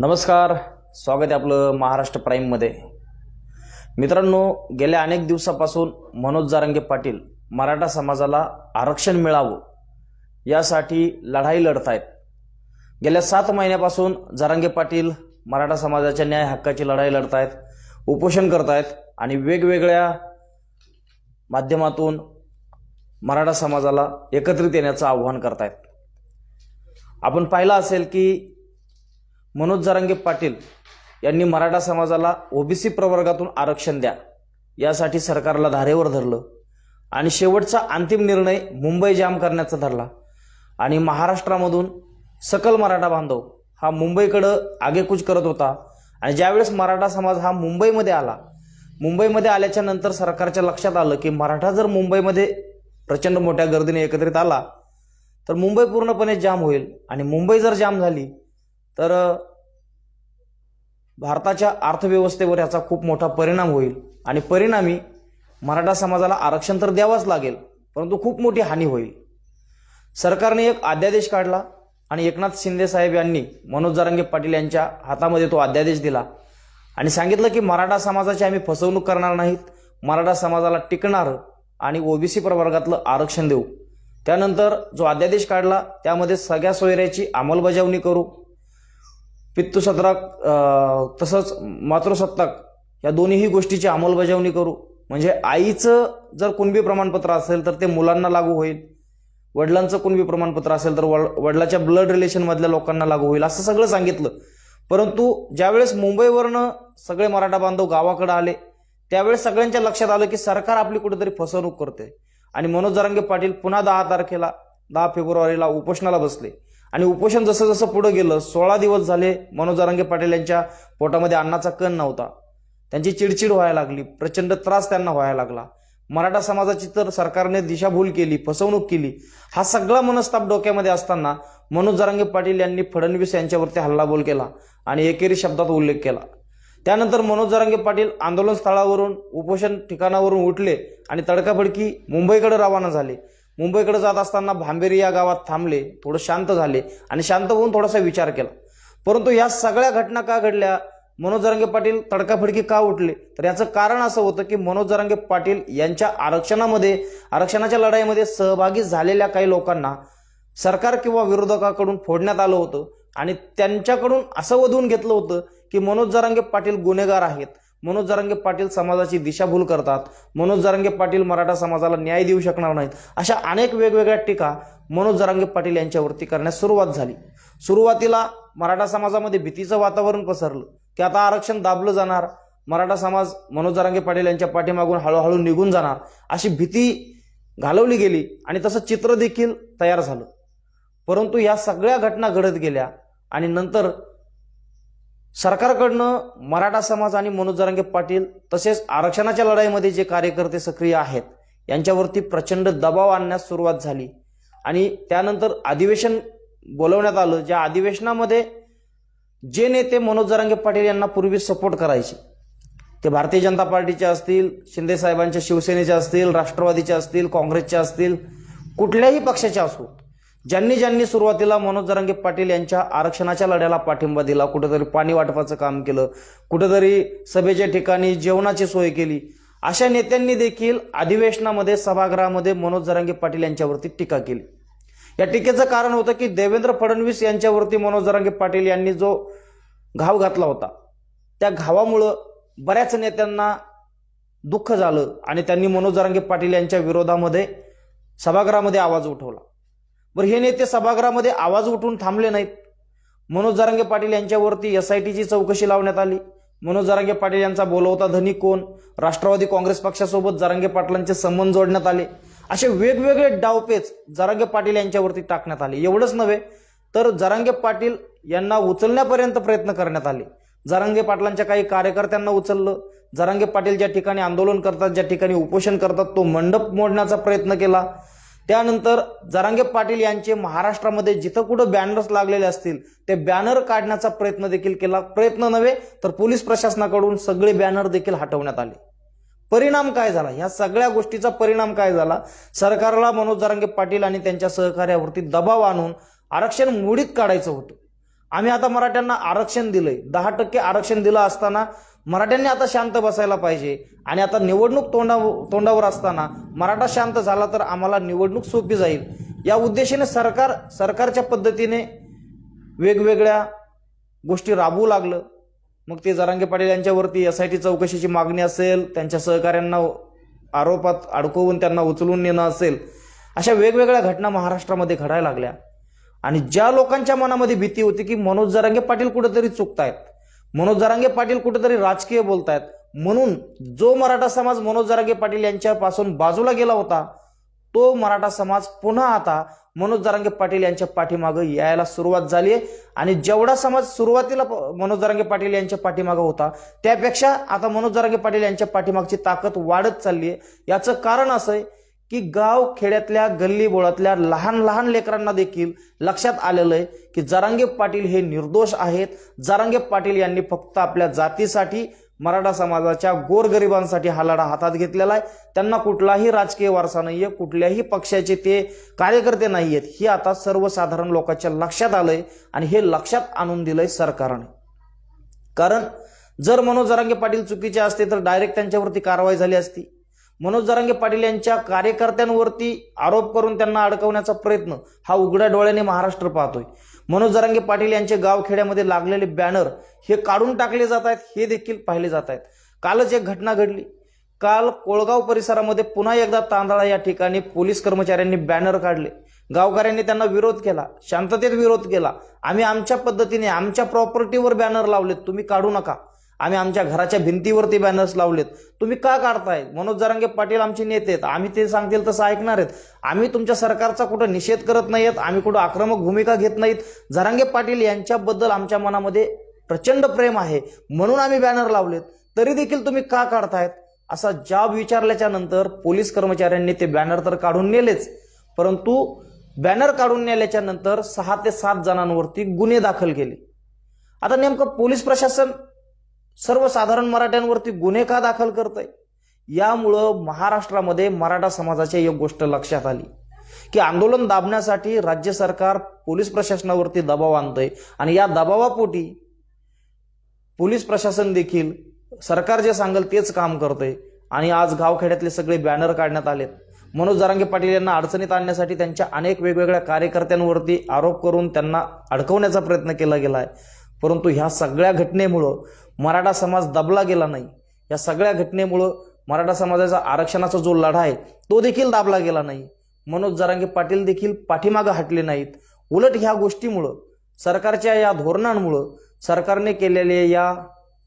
नमस्कार स्वागत आहे आपलं महाराष्ट्र प्राईममध्ये मित्रांनो गेल्या अनेक दिवसापासून मनोज जारंगे पाटील मराठा समाजाला आरक्षण मिळावं यासाठी लढाई लढत आहेत. गेल्या सात महिन्यापासून जारंगे पाटील मराठा समाजाच्या न्याय हक्काची लढाई लढत आहेत उपोषण करत आहेत आणि वेगवेगळ्या माध्यमातून मराठा समाजाला एकत्रित येण्याचं आव्हान आहेत. आपण पाहिलं असेल की मनोज जरांगे पाटील यांनी मराठा समाजाला ओबीसी प्रवर्गातून आरक्षण द्या. यासाठी सरकारला धारेवर धरलं. आणि शेवटचा अंतिम निर्णय मुंबई जाम करण्याचा धरला. आणि महाराष्ट्रामधून सकल मराठा बांधव हा मुंबईकडं आगेकूच करत होता. आणि ज्यावेळेस मराठा समाज हा मुंबईमध्ये आला मुंबईमध्ये आल्याच्यानंतर सरकारच्या लक्षात आलं की मराठा जर मुंबईमध्ये प्रचंड मोठ्या गर्दीने एकत्रित आला तर मुंबई पूर्णपणे जाम होईल. आणि मुंबई जर जाम झाली तर भारताच्या अर्थव्यवस्थेवर याचा खूप मोठा परिणाम होईल. आणि परिणामी मराठा समाजाला आरक्षण तर द्यावंच लागेल परंतु खूप मोठी हानी होईल. सरकारने एक अध्यादेश काढला आणि एकनाथ शिंदे साहेब यांनी मनोज जरंगे पाटील यांच्या हातामध्ये तो अध्यादेश दिला आणि सांगितलं की मराठा समाजाची आम्ही फसवणूक करणार नाहीत मराठा समाजाला टिकणार आणि ओबीसी प्रवर्गातलं आरक्षण देऊ. त्यानंतर जो अध्यादेश काढला त्यामध्ये सगळ्या सोयऱ्याची अंमलबजावणी करू. पित्तसत्राक तसंच मातृसत्ताक या दोन्हीही गोष्टीची अंमलबजावणी करू. म्हणजे आईचं जर कुणबी प्रमाणपत्र असेल तर ते मुलांना लागू होईल. वडिलांचं कुणबी प्रमाणपत्र असेल तर वड- वडिलाच्या ब्लड रिलेशनमधल्या लोकांना लागू होईल असं सगळं सांगितलं. परंतु ज्यावेळेस मुंबईवरनं सगळे मराठा बांधव गावाकडे आले त्यावेळेस सगळ्यांच्या लक्षात आलं की सरकार आपली कुठेतरी फसवणूक करते. आणि मनोज जरांगे पाटील पुन्हा दहा तारखेला दहा फेब्रुवारीला उपोषणाला बसले. आणि उपोषण जसं जसं पुढे गेलं सोळा दिवस झाले मनोज अरंगे पाटील यांच्या पोटामध्ये अन्नाचा कण नव्हता. त्यांची चिडचिड व्हायला लागली प्रचंड त्रास त्यांना व्हायला लागला. मराठा समाजाची तर सरकारने दिशाभूल केली फसवणूक केली. हा सगळा मनस्ताप डोक्यामध्ये असताना मनोज जरांगे पाटील यांनी फडणवीस यांच्यावरती हल्लाबोल केला आणि एकेरी शब्दात उल्लेख केला. त्यानंतर मनोज जरांगे पाटील आंदोलन स्थळावरून उपोषण ठिकाणावरून उठले आणि तडकाफडकी मुंबईकडे रवाना झाले. मुंबईकडे जात असताना भांबेरी या गावात थांबले थोडं शांत झाले आणि शांत होऊन थोडासा विचार केला. परंतु या सगळ्या घटना का घडल्या? मनोज जरांगे पाटील तडकाफडकी का उठले? तर याचं कारण असं होतं की मनोज जरांगे पाटील यांच्या आरक्षणामध्ये आरक्षणाच्या लढाईमध्ये सहभागी झालेल्या काही लोकांना सरकार किंवा विरोधकाकडून फोडण्यात आलं होतं आणि त्यांच्याकडून असं वधवून घेतलं होतं की मनोज जरांगे पाटील गुन्हेगार आहेत. मनोज जरांगे पाटील समाजाची दिशाभूल करतात. मनोज जरांगे पाटील मराठा समाजाला न्याय देऊ शकणार नाहीत. अशा अनेक वेगवेगळ्या टीका मनोज जरांगे पाटील यांच्यावरती करण्यास सुरुवात झाली. सुरुवातीला मराठा समाजामध्ये भीतीचं वातावरण पसरलं की आता आरक्षण दाबलं जाणार. मराठा समाज मनोज जारांगे पाटील यांच्या पाठीमागून हळूहळू निघून जाणार. अशी भीती घालवली गेली आणि तसं चित्र देखील तयार झालं. परंतु या सगळ्या घटना घडत गेल्या आणि नंतर सरकारकडनं मराठा समाज आणि मनोज जरांगे पाटील तसेच आरक्षणाच्या लढाईमध्ये जे कार्यकर्ते सक्रिय आहेत यांच्यावरती प्रचंड दबाव आणण्यास सुरुवात झाली. आणि त्यानंतर अधिवेशन बोलवण्यात आलं ज्या अधिवेशनामध्ये जे नेते मनोज जरांगे पाटील यांना पूर्वी सपोर्ट करायचे ते भारतीय जनता पार्टीचे असतील शिंदे साहेबांच्या शिवसेनेचे असतील राष्ट्रवादीचे असतील काँग्रेसचे असतील कुठल्याही पक्षाचे असो ज्यांनी ज्यांनी सुरुवातीला मनोज जरांगे पाटील यांच्या आरक्षणाच्या लढ्याला पाठिंबा दिला कुठेतरी पाणी वाटपाचं काम केलं कुठेतरी सभेच्या ठिकाणी जेवणाची सोय केली अशा नेत्यांनी देखील अधिवेशनामध्ये सभागृहामध्ये मनोज जरांगे पाटील यांच्यावरती टीका केली. या टीकेचं कारण होतं की देवेंद्र फडणवीस यांच्यावरती मनोज जरांगे पाटील यांनी जो घाव घातला होता त्या घावामुळं बऱ्याच नेत्यांना दुःख झालं आणि त्यांनी मनोज जरांगे पाटील यांच्या विरोधामध्ये सभागृहामध्ये आवाज उठवला. बरं हे नेते सभागृहामध्ये आवाज उठवून थांबले नाहीत. मनोज जरांगे पाटील यांच्यावरती एस आय टीची चौकशी लावण्यात आली. मनोज जारांगे पाटील यांचा बोलवता धनी कोण? राष्ट्रवादी काँग्रेस पक्षासोबत जरांगे पाटलांचे संबंध जोडण्यात आले. असे वेगवेगळे डावपेच जरांगे पाटील यांच्यावरती टाकण्यात आले. एवढंच नव्हे तर जारांगे पाटील यांना उचलण्यापर्यंत प्रयत्न करण्यात आले. जारांगे पाटलांच्या काही कार्यकर्त्यांना उचललं. जारांगे पाटील ज्या ठिकाणी आंदोलन करतात ज्या ठिकाणी उपोषण करतात तो मंडप मोडण्याचा प्रयत्न केला. त्यानंतर जरांगे पाटील यांचे महाराष्ट्रामध्ये जिथं कुठं बॅनर्स लागलेले असतील ते बॅनर काढण्याचा प्रयत्न देखील केला. प्रयत्न नव्हे तर पोलीस प्रशासनाकडून सगळे बॅनर देखील हटवण्यात आले. परिणाम काय झाला? ह्या सगळ्या गोष्टीचा परिणाम काय झाला? सरकारला मनोज जरांगे पाटील आणि त्यांच्या सहकार्यावरती दबाव आणून आरक्षण मोडीत काढायचं होतं. आम्ही आता मराठ्यांना आरक्षण दिलंय. दहा टक्के आरक्षण दिलं असताना मराठ्यांनी आता शांत बसायला पाहिजे. आणि आता निवडणूक तोंडा तोंडावर असताना मराठा शांत झाला तर आम्हाला निवडणूक सोपी जाईल. या उद्देशाने सरकार सरकारच्या पद्धतीने वेगवेगळ्या गोष्टी राबवू लागलं. मग ते जरांगे पाटील यांच्यावरती एस आय टी चौकशीची मागणी असेल त्यांच्या सहकाऱ्यांना आरोपात अडकवून त्यांना उचलून नेणं असेल अशा वेगवेगळ्या घटना महाराष्ट्रामध्ये घडायला लागल्या. आणि ज्या लोकांच्या मनामध्ये भीती होती की मनोज जरांगे पाटील कुठेतरी चुकतायत मनोज जरांगे पाटील कुठेतरी राजकीय बोलतायत म्हणून जो मराठा समाज मनोज जरांगे पाटील यांच्यापासून बाजूला गेला होता तो मराठा समाज पुन्हा आता मनोज जरांगे पाटील यांच्या पाठीमागं यायला सुरुवात झाली आहे. आणि जेवढा समाज सुरुवातीला प- मनोज जरांगे पाटील यांच्या पाठीमागं होता त्यापेक्षा आता मनोज जरांगे पाटील यांच्या पाठीमागची ताकद वाढत चालली आहे. याचं कारण असं आहे की गाव खेड्यातल्या गल्ली बोळातल्या लहान लहान लेकरांना देखील लक्षात आलेलं आहे की जरांगे पाटील हे निर्दोष आहेत. जरांगे पाटील यांनी फक्त आपल्या जातीसाठी मराठा समाजाच्या गोरगरिबांसाठी हा लढा हातात घेतलेला आहे. त्यांना कुठलाही राजकीय वारसा नाहीये कुठल्याही पक्षाचे ते कार्यकर्ते नाही आहेत हे आता सर्वसाधारण लोकांच्या लक्षात आलंय आणि हे लक्षात आणून दिलंय सरकारने. कारण जर मनोज जरांगे पाटील चुकीचे असते तर डायरेक्ट त्यांच्यावरती कारवाई झाली असती. मनोज जरांगे पाटील यांच्या कार्यकर्त्यांवरती आरोप करून त्यांना अडकवण्याचा प्रयत्न हा उघड्या डोळ्याने महाराष्ट्र पाहतोय. मनोज जरांगे पाटील यांचे गावखेड्यामध्ये लागलेले बॅनर हे काढून टाकले जात आहेत हे देखील पाहिले जात आहेत. कालच एक घटना घडली. काल कोळगाव परिसरामध्ये पुन्हा एकदा तांदळा या ठिकाणी पोलीस कर्मचाऱ्यांनी बॅनर काढले. गावकऱ्यांनी त्यांना विरोध केला शांततेत विरोध केला. आम्ही आमच्या पद्धतीने आमच्या प्रॉपर्टीवर बॅनर लावलेत तुम्ही काढू नका. आम्ही आमच्या घराच्या भिंतीवरती बॅनर्स लावलेत. तुम्ही का काढताय? मनोज जरांगे पाटील आमचे नेते आहेत. आम्ही ते सांगतील तसं ऐकणार आहेत. आम्ही तुमच्या सरकारचा कुठं निषेध करत नाही आहेत आम्ही कुठं आक्रमक भूमिका घेत नाहीत. जरांगे पाटील यांच्याबद्दल आमच्या मनामध्ये प्रचंड प्रेम आहे. म्हणून आम्ही बॅनर लावलेत. तरी देखील तुम्ही का काढतायत? असा जाब विचारल्याच्या नंतर पोलीस कर्मचाऱ्यांनी ते बॅनर तर काढून नेलेच. परंतु बॅनर काढून नेल्याच्या नंतर सहा ते सात जणांवरती गुन्हे दाखल केले. आता नेमकं पोलीस प्रशासन सर्वसाधारण मराठ्यांवरती गुन्हे का दाखल करत आहे यामुळं महाराष्ट्रामध्ये मराठा समाजाची एक गोष्ट लक्षात आली की आंदोलन दाबण्यासाठी राज्य सरकार पोलीस प्रशासनावरती दबाव आणतंय. आणि या दबावापोटी पोलीस प्रशासन देखील सरकार जे सांगेल तेच काम करतंय. आणि आज गावखेड्यातले सगळे बॅनर काढण्यात आलेत. मनोज जरांगे पाटील यांना अडचणीत आणण्यासाठी त्यांच्या अनेक वेगवेगळ्या कार्यकर्त्यांवरती आरोप करून त्यांना अडकवण्याचा प्रयत्न केला गेला आहे परंतु ह्या सगळ्या घटनेमुळं मराठा समाज दबला गेला नाही. या सगळ्या घटनेमुळं मराठा समाजाचा आरक्षणाचा जो लढा आहे तो देखील दाबला गेला नाही. मनोज जरांगे पाटील देखील पाठीमागं हटले नाहीत. उलट ह्या गोष्टीमुळं सरकारच्या या धोरणांमुळं सरकारने केलेल्या या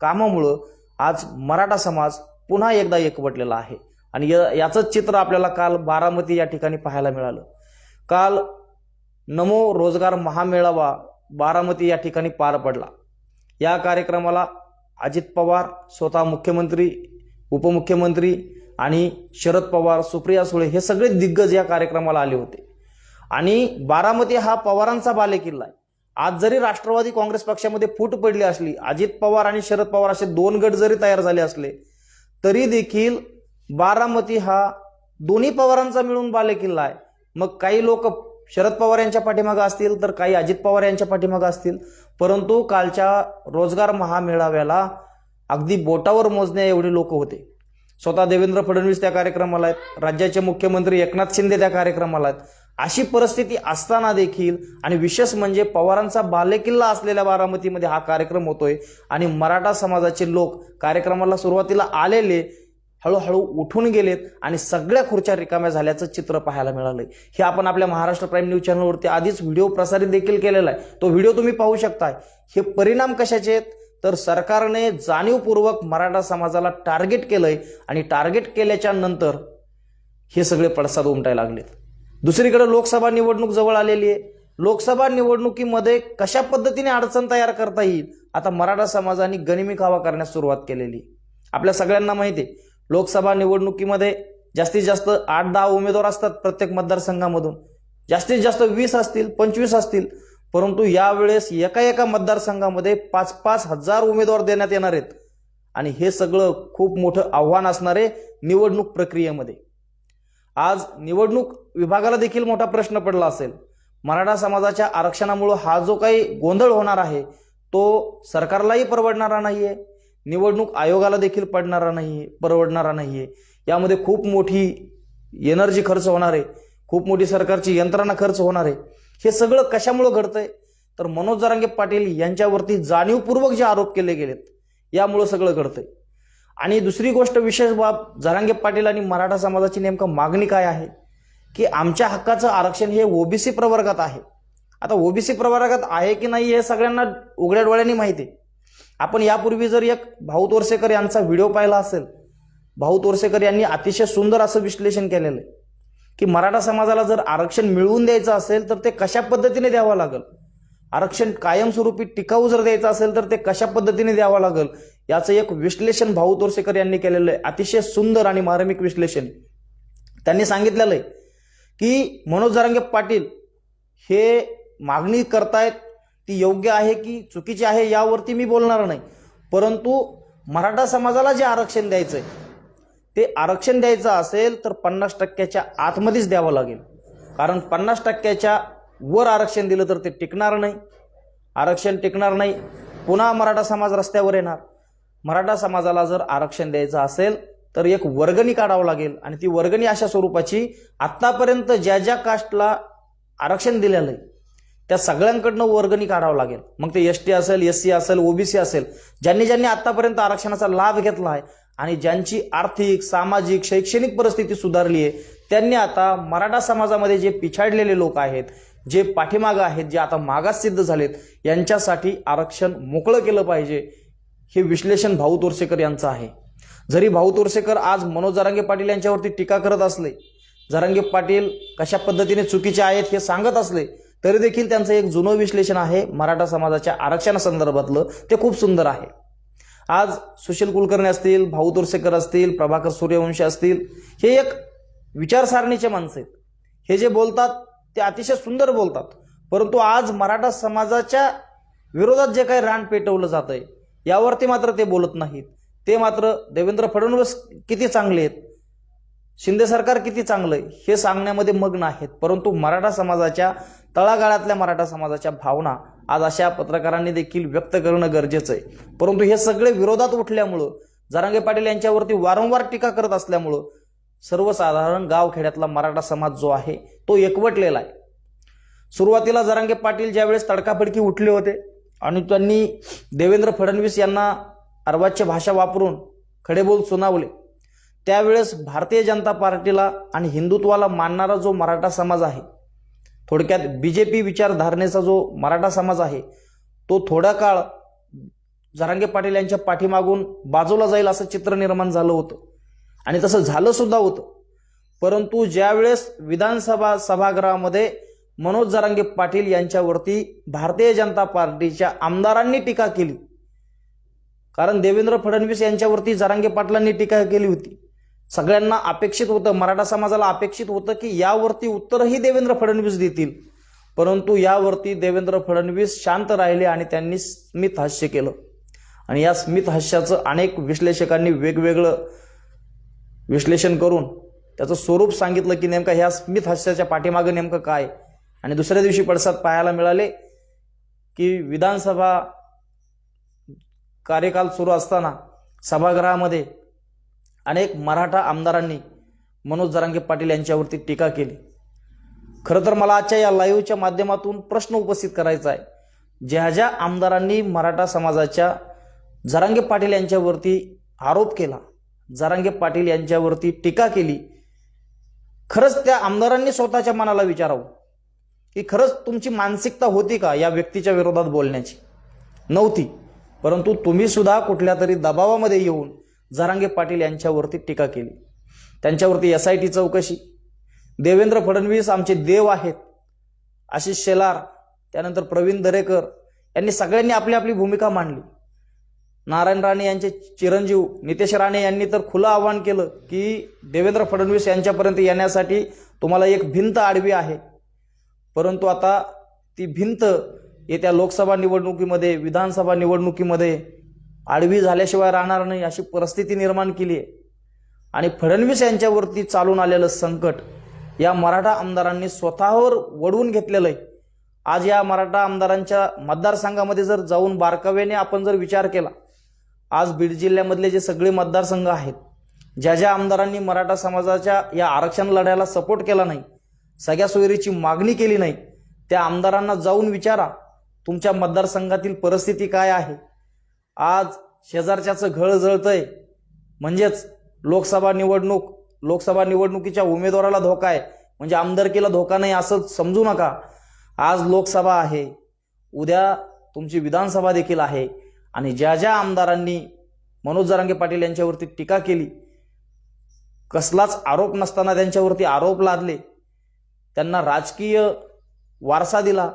कामामुळं आज मराठा समाज पुन्हा एकदा एकवटलेला आहे. आणि या- याचंच चित्र आपल्याला काल बारामती या ठिकाणी पाहायला मिळालं. काल नमो रोजगार महामेळावा बारामती या ठिकाणी पार पडला. या कार्यक्रमाला अजित पवार स्वतः मुख्यमंत्री उपमुख्यमंत्री आणि शरद पवार सुप्रिया सुळे हे सगळे दिग्गज या कार्यक्रमाला आले होते. आणि बारामती हा पवारांचा बालेकिल्ला आहे. आज जरी राष्ट्रवादी काँग्रेस पक्षामध्ये फूट पडली असली अजित पवार आणि शरद पवार असे दोन गट जरी तयार झाले असले तरी देखील बारामती हा दोन्ही पवारांचा मिळून बालेकिल्ला आहे. मग काही लोक शरद पवार यांच्या पाठीमागं असतील तर काही अजित पवार यांच्या पाठीमागं असतील. परंतु कालच्या रोजगार महामेळाव्याला अगदी बोटावर मोजण्या एवढे लोक होते. स्वतः देवेंद्र फडणवीस त्या कार्यक्रमाला आहेत. राज्याचे मुख्यमंत्री एकनाथ शिंदे त्या कार्यक्रमाला आहेत. अशी परिस्थिती असताना देखील आणि विशेष म्हणजे पवारांचा बालेकिल्ला असलेल्या बारामतीमध्ये हा कार्यक्रम होतोय आणि मराठा समाजाचे लोक कार्यक्रमाला सुरुवातीला आलेले हळूहळू उठून गेलेत आणि सगळ्या खुर्च्या रिकाम्या झाल्याचं चित्र पाहायला मिळालंय. हे आपण आपल्या महाराष्ट्र प्राईम न्यूज चॅनलवरती आधीच व्हिडिओ प्रसारित देखील केलेला आहे. तो व्हिडिओ तुम्ही पाहू शकताय. हे परिणाम कशाचे आहेत? तर सरकारने जाणीवपूर्वक मराठा समाजाला टार्गेट केलंय आणि टार्गेट केल्याच्यानंतर हे सगळे पडसाद उमटायला लागलेत. दुसरीकडे लोकसभा निवडणूक जवळ आलेली आहे. लोकसभा निवडणुकीमध्ये कशा पद्धतीने अडचण तयार करता येईल? आता मराठा समाजाने गनिमी खावा करण्यास सुरुवात केलेली आहे. आपल्या सगळ्यांना माहिती आहे. लोकसभा निवडणुकीमध्ये जास्तीत जास्त आठ दहा उमेदवार असतात प्रत्येक मतदारसंघामधून. जास्तीत जास्त वीस असतील पंचवीस असतील परंतु यावेळेस एका एका मतदारसंघामध्ये पाच पाच हजार उमेदवार देण्यात येणार आहेत. आणि हे सगळं खूप मोठं आव्हान असणार आहे निवडणूक प्रक्रियेमध्ये. आज निवडणूक विभागाला देखील मोठा प्रश्न पडला असेल. मराठा समाजाच्या आरक्षणामुळं हा जो काही गोंधळ होणार आहे तो सरकारलाही परवडणारा नाहीये. निवडणूक आयोगाला देखील पडणारा नाही परवडणारा नाहीये. यामध्ये खूप मोठी एनर्जी खर्च होणार आहे. खूप मोठी सरकारची यंत्रणा खर्च होणार आहे. हे सगळं कशामुळं घडतंय? तर मनोज जरांगे पाटील यांच्यावरती जाणीवपूर्वक जे आरोप केले गेलेत यामुळं सगळं घडतंय. आणि दुसरी गोष्ट विशेष बाब जरांगे पाटील आणि मराठा समाजाची नेमकं मागणी काय आहे? की आमच्या हक्काचं आरक्षण हे ओबीसी प्रवर्गात आहे. आता ओबीसी प्रवर्गात आहे की नाही हे सगळ्यांना उघड्या डोळ्यांनी माहिती आहे. आपण यापूर्वी जर एक भाऊ तोरसेकर यांचा व्हिडिओ पाहिला असेल भाऊ तोरसेकर यांनी अतिशय सुंदर असं विश्लेषण केलेलं आहे की मराठा समाजाला जर आरक्षण मिळवून द्यायचं असेल तर ते कशा पद्धतीने द्यावं लागेल? आरक्षण कायमस्वरूपी टिकाऊ जर द्यायचं असेल तर ते कशा पद्धतीने द्यावं लागेल? याचं एक विश्लेषण भाऊ तोरसेकर यांनी केलेलं आहे अतिशय सुंदर आणि मार्मिक विश्लेषण त्यांनी सांगितलेलं आहे की मनोज जरांगे पाटील हे मागणी करतायत ती योग्य आहे की चुकीची आहे यावरती मी बोलणार नाही. परंतु मराठा समाजाला जे आरक्षण द्यायचं आहे ते आरक्षण द्यायचं असेल तर पन्नास टक्क्याच्या आतमध्येच द्यावं लागेल. कारण पन्नास टक्क्याच्या वर आरक्षण दिलं तर ते टिकणार नाही. आरक्षण टिकणार नाही. पुन्हा मराठा समाज रस्त्यावर येणार. मराठा समाजाला जर आरक्षण द्यायचं असेल तर एक वर्गणी काढावं लागेल आणि ती वर्गणी अशा स्वरूपाची आत्तापर्यंत ज्या ज्या कास्टला आरक्षण दिलेलं आहे त्या सगळ्यांकडनं वर्गणी काढावं लागेल. मग ते एस टी असेल एस सी असेल ओबीसी असेल ज्यांनी ज्यांनी आतापर्यंत आरक्षणाचा लाभ घेतला आहे आणि ज्यांची आर्थिक सामाजिक शैक्षणिक परिस्थिती सुधारली आहे त्यांनी आता मराठा समाजामध्ये जे पिछाडलेले लोक आहेत जे पाठीमागं आहेत जे आता मागास सिद्ध झालेत यांच्यासाठी आरक्षण मोकळं केलं पाहिजे हे विश्लेषण भाऊ तोरसेकर यांचं आहे. जरी भाऊ तोरसेकर आज मनोज जरांगे पाटील यांच्यावरती टीका करत असले जरांगे पाटील कशा पद्धतीने चुकीचे आहेत हे सांगत असले तरी देखील त्यांचं एक जुनं विश्लेषण आहे मराठा समाजाच्या आरक्षणासंदर्भातलं ते खूप सुंदर आहे. आज सुशील कुलकर्णी असतील भाऊ तोरसेकर असतील प्रभाकर सूर्यवंशी असतील हे एक विचारसारणीचे माणसं आहेत. हे जे बोलतात ते अतिशय सुंदर बोलतात. परंतु आज मराठा समाजाच्या विरोधात जे काही रान पेटवलं जात आहे यावरती मात्र ते बोलत नाहीत. ते मात्र देवेंद्र फडणवीस किती चांगले आहेत शिंदे सरकार किती चांगलं आहे हे सांगण्यामध्ये मग्न आहेत. परंतु मराठा समाजाच्या तळागाळातल्या मराठा समाजाच्या भावना आज अशा पत्रकारांनी देखील व्यक्त करणं गरजेचं आहे. परंतु हे सगळे विरोधात उठल्यामुळं जरांगे पाटील यांच्यावरती वारंवार टीका करत असल्यामुळं सर्वसाधारण गावखेड्यातला मराठा समाज जो आहे तो एकवटलेला आहे. सुरुवातीला जरांगे पाटील ज्यावेळेस तडकाफडकी उठले होते आणि त्यांनी देवेंद्र फडणवीस यांना अर्वाच्य भाषा वापरून खडेबोल सुनावले त्यावेळेस भारतीय जनता पार्टीला आणि हिंदुत्वाला मानणारा जो मराठा समाज आहे थोडक्यात बी जे पी विचारधारणेचा जो मराठा समाज आहे तो थोडा काळ जरांगे पाटील यांच्या पाठीमागून बाजूला जाईल असं चित्र निर्माण झालं होतं. आणि तसं झालं सुद्धा होतं. परंतु ज्यावेळेस विधानसभा सभागृहामध्ये मनोज जरांगे पाटील यांच्यावरती भारतीय जनता पार्टीच्या आमदारांनी टीका केली कारण देवेंद्र फडणवीस यांच्यावरती जरांगे पाटलांनी टीका केली होती. सगळ्यांना अपेक्षित होतं मराठा समाजाला अपेक्षित होतं की यावरती उत्तरही देवेंद्र फडणवीस देतील. परंतु यावरती देवेंद्र फडणवीस शांत राहिले आणि त्यांनी स्मित हास्य केलं. आणि या स्मित हास्याचं अनेक विश्लेषकांनी वेगवेगळं विश्लेषण करून त्याचं स्वरूप सांगितलं की नेमका ह्या स्मित हास्याच्या पाठीमागं नेमकं काय? आणि दुसऱ्या दिवशी पडसाद पाहायला मिळाले की विधानसभा कार्यकाल सुरू असताना सभागृहामध्ये अनेक मराठा आमदारांनी मनोज जरांगे पाटील यांच्यावरती टीका केली. खरं तर मला आजच्या या लाईव्हच्या माध्यमातून प्रश्न उपस्थित करायचा आहे. ज्या ज्या आमदारांनी मराठा समाजाच्या जरांगे पाटील यांच्यावरती आरोप केला जरांगे पाटील यांच्यावरती टीका केली खरंच त्या आमदारांनी स्वतःच्या मनाला विचारावं की खरंच तुमची मानसिकता होती का या व्यक्तीच्या विरोधात बोलण्याची? नव्हती. परंतु तुम्ही सुद्धा कुठल्या तरी दबावामध्ये येऊन जरांगे पाटील यांच्यावरती टीका केली. त्यांच्यावरती एस आय टी चौकशी. देवेंद्र फडणवीस आमचे देव आहेत आशिष शेलार त्यानंतर प्रवीण दरेकर यांनी सगळ्यांनी आपली आपली भूमिका मांडली. नारायण राणे यांचे चिरंजीव नितेश राणे यांनी तर खुलं आवाहन केलं की देवेंद्र फडणवीस यांच्यापर्यंत येण्यासाठी तुम्हाला एक भिंत आडवी आहे. परंतु आता ती भिंत येत्या लोकसभा निवडणुकीमध्ये विधानसभा निवडणुकीमध्ये आडवी झाल्याशिवाय राहणार नाही अशी परिस्थिती निर्माण केली आहे. आणि फडणवीस यांच्यावरती चालून आलेलं संकट या मराठा आमदारांनी स्वतःवर वडवून घेतलेलं आहे. आज या मराठा आमदारांच्या मतदारसंघामध्ये जर जाऊन बारकाव्याने आपण जर विचार केला आज बीड जिल्ह्यामधले जे सगळे मतदारसंघ आहेत ज्या ज्या आमदारांनी मराठा समाजाच्या या आरक्षण लढ्याला सपोर्ट केला नाही सगळ्या सोयरीची मागणी केली नाही त्या आमदारांना जाऊन विचारा तुमच्या मतदारसंघातील परिस्थिती काय आहे? आज शेजारच्याचं घळ जळतंय. म्हणजेच लोकसभा निवडणूक लोकसभा निवडणुकीच्या उमेदवाराला धोका आहे. म्हणजे आमदारकीला धोका नाही असं समजू नका. आज लोकसभा आहे. उद्या तुमची विधानसभा देखील आहे. आणि ज्या ज्या आमदारांनी मनोज जरांगे पाटील यांच्यावरती टीका केली कसलाच आरोप नसताना त्यांच्यावरती आरोप लादले त्यांना राजकीय वारसा दिला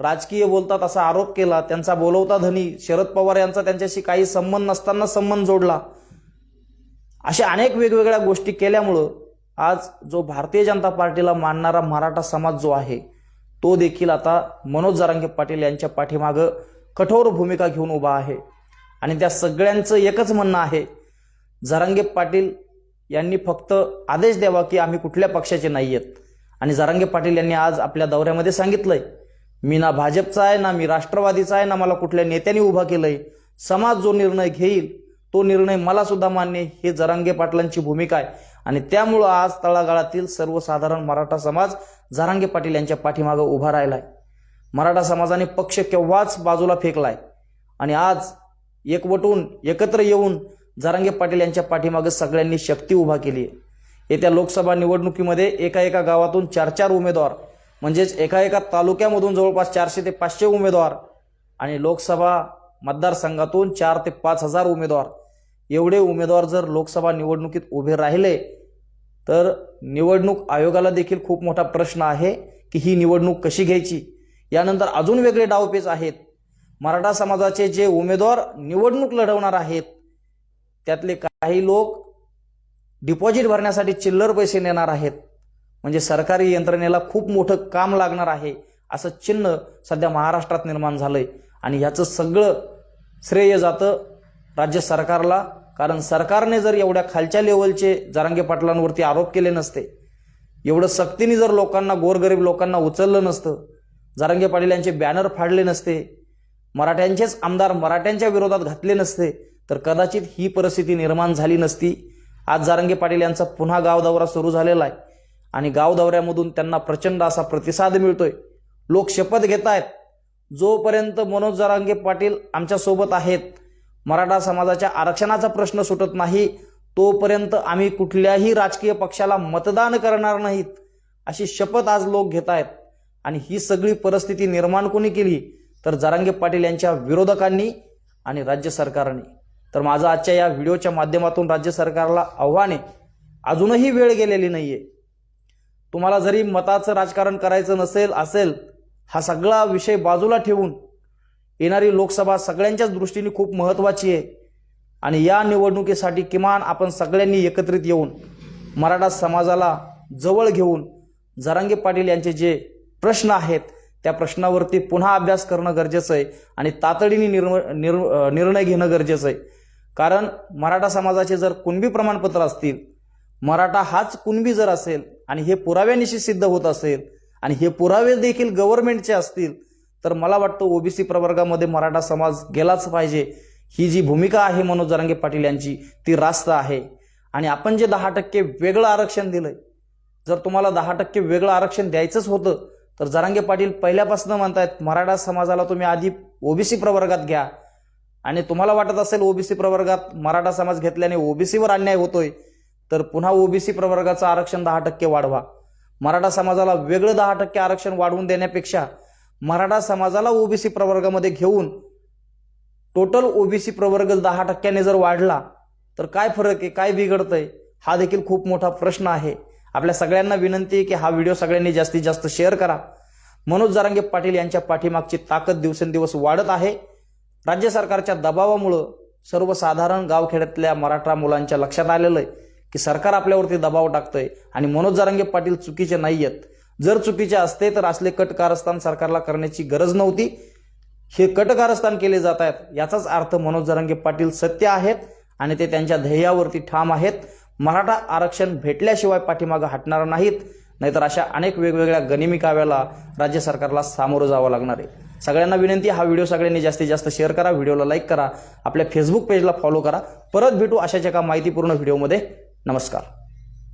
राजकीय बोलतात असा आरोप केला त्यांचा बोलवता धनी शरद पवार यांचा त्यांच्याशी काही संबंध नसताना संबंध जोडला. अशा अनेक वेगवेगळ्या गोष्टी केल्यामुळं आज जो भारतीय जनता पार्टीला मानणारा मराठा समाज जो आहे तो देखील आता मनोज जरांगे पाटील यांच्या पाठीमागं कठोर भूमिका घेऊन उभा आहे. आणि त्या सगळ्यांचं एकच म्हणणं आहे जरांगे पाटील यांनी फक्त आदेश द्यावा की आम्ही कुठल्या पक्षाचे नाही आहेत आणि जरांगे पाटील यांनी आज आपल्या दौऱ्यामध्ये सांगितलंय मी ना भाजपचा आहे ना मी राष्ट्रवादीचा आहे ना मला कुठल्या नेत्याने उभा केलंय. समाज जो निर्णय घेईल तो निर्णय मला सुद्धा मान्य हे जरांगे पाटलांची भूमिका आहे. आणि त्यामुळं आज तळागाळातील सर्वसाधारण मराठा समाज जरांगे पाटील यांच्या पाठीमागं उभा राहिलाय. मराठा समाजाने पक्ष केव्हाच बाजूला फेकलाय? आणि आज एकवटून एकत्र येऊन जरांगे पाटील यांच्या पाठीमागं सगळ्यांनी शक्ती उभा केली आहे येत्या लोकसभा निवडणुकीमध्ये एका एका गावातून चार चार उमेदवार म्हणजेच एका एका तालुक्यामधून जवळपास चारशे ते पाचशे उमेदवार आणि लोकसभा मतदारसंघातून चार ते पाच हजार उमेदवार. एवढे उमेदवार जर लोकसभा निवडणुकीत उभे राहिले तर निवडणूक आयोगाला देखील खूप मोठा प्रश्न आहे की ही निवडणूक कशी घ्यायची? यानंतर अजून वेगळे डावपेच आहेत. मराठा समाजाचे जे उमेदवार निवडणूक लढवणार आहेत त्यातले काही लोक डिपॉझिट भरण्यासाठी चिल्लर पैसे नेणार आहेत. म्हणजे सरकारी यंत्रणेला खूप मोठं काम लागणार आहे असं चिन्ह सध्या महाराष्ट्रात निर्माण झालंय. आणि ह्याचं सगळं श्रेय जातं राज्य सरकारला कारण सरकारने जर एवढ्या खालच्या लेवलचे जरांगे पाटलांवरती आरोप केले नसते एवढं सक्तीने जर लोकांना गोरगरीब लोकांना उचललं नसतं जरांगे पाटील यांचे बॅनर फाडले नसते मराठ्यांचेच आमदार मराठ्यांच्या विरोधात घातले नसते तर कदाचित ही परिस्थिती निर्माण झाली नसती. आज जारंगे पाटील यांचा पुन्हा गाव दौरा सुरू झालेला आहे. आणि गाव दौऱ्यामधून त्यांना प्रचंड असा प्रतिसाद मिळतोय. लोक शपथ घेत आहेत जोपर्यंत मनोज जरांगे पाटील आमच्यासोबत आहेत मराठा समाजाच्या आरक्षणाचा प्रश्न सुटत नाही तोपर्यंत आम्ही कुठल्याही राजकीय पक्षाला मतदान करणार नाहीत अशी शपथ आज लोक घेत आहेत आणि ही सगळी परिस्थिती निर्माण कोणी केली? तर जरांगे पाटील यांच्या विरोधकांनी आणि राज्य सरकारने. तर माझं आजच्या या व्हिडिओच्या माध्यमातून राज्य सरकारला आव्हान आहे. अजूनही वेळ गेलेली नाहीये. तुम्हाला जरी मताचं राजकारण करायचं नसेल असेल हा सगळा विषय बाजूला ठेवून येणारी लोकसभा सगळ्यांच्याच दृष्टीने खूप महत्त्वाची आहे. आणि या निवडणुकीसाठी किमान आपण सगळ्यांनी एकत्रित येऊन मराठा समाजाला जवळ घेऊन जरांगे पाटील यांचे जे प्रश्न आहेत त्या प्रश्नावरती पुन्हा अभ्यास करणं गरजेचं आहे आणि तातडीने निर्म निर्णय घेणं गरजेचं आहे. कारण मराठा समाजाचे जर कुणबी प्रमाणपत्र असतील मराठा हाच कुणबी जर असेल आणि हे पुराव्यानिशी सिद्ध होत असेल आणि हे पुरावे देखील गव्हर्नमेंटचे असतील तर मला वाटतं ओबीसी प्रवर्गामध्ये मराठा समाज गेलाच पाहिजे. ही जी भूमिका आहे मनोज जरांगे पाटील यांची ती रास्त आहे. आणि आपण जे दहा टक्के वेगळं आरक्षण दिलंय जर तुम्हाला दहा टक्के वेगळं आरक्षण द्यायचंच होतं तर जरांगे पाटील पहिल्यापासून म्हणतायत मराठा समाजाला तुम्ही आधी ओबीसी प्रवर्गात घ्या. आणि तुम्हाला वाटत असेल ओबीसी प्रवर्गात मराठा समाज घेतल्याने ओबीसीवर अन्याय होतोय तर पुन्हा ओबीसी प्रवर्गाचं आरक्षण दहा टक्के वाढवा. मराठा समाजाला वेगळं दहा टक्के आरक्षण वाढवून देण्यापेक्षा मराठा समाजाला ओबीसी प्रवर्गामध्ये घेऊन टोटल ओबीसी प्रवर्ग दहा टक्क्याने जर वाढला तर काय फरक आहे काय बिघडतंय हा देखील खूप मोठा प्रश्न आहे. आपल्या सगळ्यांना विनंती आहे की हा व्हिडिओ सगळ्यांनी जास्तीत जास्त शेअर करा. मनोज जरांगे पाटील यांच्या पाठीमागची ताकद दिवसेंदिवस वाढत आहे. राज्य सरकारच्या दबावामुळं सर्वसाधारण गावखेड्यातल्या मराठा मुलांच्या लक्षात आलेलं आहे. की सरकार आपल्यावरती दबाव टाकतंय आणि मनोज जारांगे पाटील चुकीचे नाही आहेत जर चुकीचे असते तर असले कट कारस्थान सरकारला करण्याची गरज नव्हती. हे कट कारस्थान केले जात आहेत याचाच अर्थ मनोज जरांगे पाटील सत्य आहेत आणि ते त्यांच्या ध्येयावरती ठाम आहेत. मराठा आरक्षण भेटल्याशिवाय पाठीमागं हटणार नाहीत नाहीतर अशा अनेक वेगवेगळ्या गनिमी काव्याला राज्य सरकारला सामोरं जावं लागणार आहे. सगळ्यांना विनंती हा व्हिडिओ सगळ्यांनी जास्तीत जास्त शेअर करा व्हिडिओला लाईक करा आपल्या फेसबुक पेजला फॉलो करा. परत भेटू अशाच एका माहितीपूर्ण व्हिडिओमध्ये. नमस्कार.